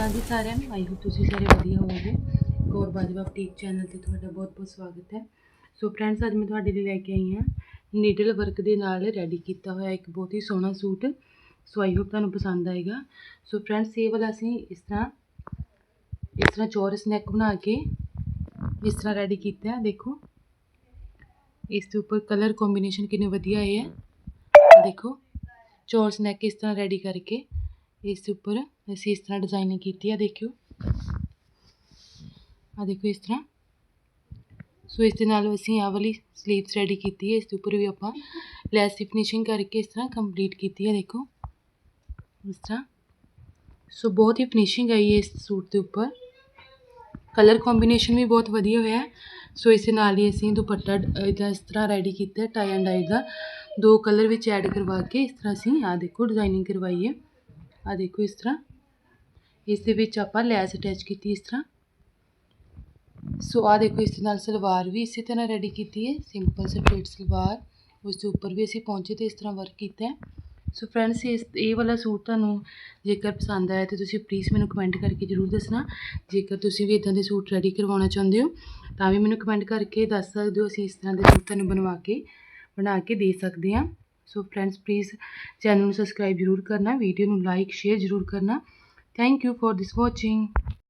ਅਕਾਲ ਜੀ ਸਾਰਿਆਂ ਨੂੰ। ਆਈ ਹੋਪ ਤੁਸੀਂ ਸਾਰੇ ਵਧੀਆ ਹੋਵੋਗੇ। ਗੌਰ ਬਾਜਵਾ ਬੁਟੀਕ ਚੈਨਲ ਤੇ ਤੁਹਾਡਾ ਬਹੁਤ ਬਹੁਤ ਸਵਾਗਤ ਹੈ। ਸੋ ਫਰੈਂਡਸ ਅੱਜ ਮੈਂ ਤੁਹਾਡੇ ਲਈ ਲੈ ਕੇ ਆਈ ਹਾਂ ਨੀਡਲ ਵਰਕ ਦੇ ਨਾਲ ਰੈਡੀ ਕੀਤਾ ਹੋਇਆ ਇੱਕ ਬਹੁਤ ਹੀ ਸੋਹਣਾ ਸੂਟ। ਸੋ ਆਈ ਹੋਪ ਤੁਹਾਨੂੰ ਪਸੰਦ ਆਏਗਾ। ਸੋ ਫਰੈਂਡਸ ਇਹ ਵਾਲਾ ਅਸੀਂ ਇਸ ਤਰ੍ਹਾਂ ਇਸ ਤਰ੍ਹਾਂ ਚੌਰਸ ਨੈਕ ਬਣਾ ਕੇ ਇਸ ਤਰ੍ਹਾਂ ਰੈਡੀ ਕੀਤਾ ਹੈ। ਦੇਖੋ, ਇਸ ਦੇ ਉੱਪਰ ਕਲਰ ਕੰਬੀਨੇਸ਼ਨ ਕਿੰਨੇ ਵਧੀਆ ਆਏ ਹੈ। ਦੇਖੋ ਚੌਰਸ ਨੈਕ ਇਸ ਤਰ੍ਹਾਂ ਰੈਡੀ ਕਰਕੇ ਇਸ ਦੇ ਉੱਪਰ ਅਸੀਂ ਇਸ ਤਰ੍ਹਾਂ ਡਿਜ਼ਾਈਨਿੰਗ ਕੀਤੀ ਆ ਦੇਖਿਓ ਆ ਦੇਖੋ ਇਸ ਤਰ੍ਹਾਂ ਸੋ ਇਸ ਦੇ ਨਾਲ ਅਸੀਂ ਆਹ ਵਾਲੀ ਸਲੀਵਸ ਰੈਡੀ ਕੀਤੀ ਹੈ ਇਸ ਦੇ ਉੱਪਰ ਵੀ ਆਪਾਂ ਲੈਸ ਦੀ ਫਿਨਿਸ਼ਿੰਗ ਕਰਕੇ ਇਸ ਤਰ੍ਹਾਂ ਕੰਪਲੀਟ ਕੀਤੀ ਹੈ ਦੇਖੋ ਇਸ ਤਰ੍ਹਾਂ ਸੋ ਬਹੁਤ ਹੀ ਫਿਨਿਸ਼ਿੰਗ ਆਈ ਹੈ ਇਸ ਸੂਟ ਦੇ ਉੱਪਰ ਕਲਰ ਕੰਬੀਨੇਸ਼ਨ ਵੀ ਬਹੁਤ ਵਧੀਆ ਹੋਇਆ ਹੈ। ਸੋ ਇਸ ਦੇ ਨਾਲ ਹੀ ਅਸੀਂ ਦੁਪੱਟਾ ਇਹਦਾ ਇਸ ਤਰ੍ਹਾਂ ਰੈਡੀ ਕੀਤਾ ਟਾਈ ਐਂਡ ਡਾਈ ਦਾ ਦੋ ਕਲਰ ਵਿੱਚ ਐਡ ਕਰਵਾ ਕੇ ਇਸ ਤਰ੍ਹਾਂ ਅਸੀਂ ਆ ਦੇਖੋ ਡਿਜ਼ਾਈਨਿੰਗ ਕਰਵਾਈ ਹੈ ਆ ਦੇਖੋ ਇਸ ਤਰ੍ਹਾਂ। ਇਸ ਦੇ ਵਿੱਚ ਆਪਾਂ ਲੈਸ ਅਟੈਚ ਕੀਤੀ ਇਸ ਤਰ੍ਹਾਂ। ਸੋ ਆ ਦੇਖੋ ਇਸ ਦੇ ਨਾਲ ਸਲਵਾਰ ਵੀ ਇਸੇ ਤਰ੍ਹਾਂ ਰੈਡੀ ਕੀਤੀ ਹੈ। Simple straight salwar. ਉਸ ਦੇ ਉੱਪਰ ਵੀ ਅਸੀਂ ਪਹੁੰਚੇ ਤੇ ਇਸ ਤਰ੍ਹਾਂ ਵਰਕ ਕੀਤਾ ਹੈ। ਸੋ ਫਰੈਂਡਸ ਇਸ ਇਹ ਵਾਲਾ ਸੂਟ ਤੁਹਾਨੂੰ ਜੇਕਰ ਪਸੰਦ ਆਇਆ ਤੇ ਤੁਸੀਂ ਪਲੀਜ਼ ਮੈਨੂੰ ਕਮੈਂਟ ਕਰਕੇ ਜ਼ਰੂਰ ਦੱਸਣਾ। ਜੇਕਰ ਤੁਸੀਂ ਵੀ ਇਦਾਂ ਦੇ ਸੂਟ ਰੈਡੀ ਕਰਵਾਉਣਾ ਚਾਹੁੰਦੇ ਹੋ, ਤਾਂ ਵੀ ਮੈਨੂੰ ਕਮੈਂਟ ਕਰਕੇ ਦੱਸ ਸਕਦੇ ਹੋ। ਅਸੀਂ ਇਸ ਤਰ੍ਹਾਂ ਦੇ ਸੂਟ ਤੁਹਾਨੂੰ ਬਣਵਾ ਕੇ, ਬਣਾ ਕੇ ਦੇ ਸਕਦੇ ਹਾਂ। ਸੋ ਫਰੈਂਡਸ ਪਲੀਜ਼ ਚੈਨਲ ਨੂੰ ਸਬਸਕ੍ਰਾਈਬ ਜ਼ਰੂਰ ਕਰਨਾ ਵੀਡੀਓ ਨੂੰ ਲਾਈਕ ਸ਼ੇਅਰ ਜ਼ਰੂਰ ਕਰਨਾ। Thank you for this watching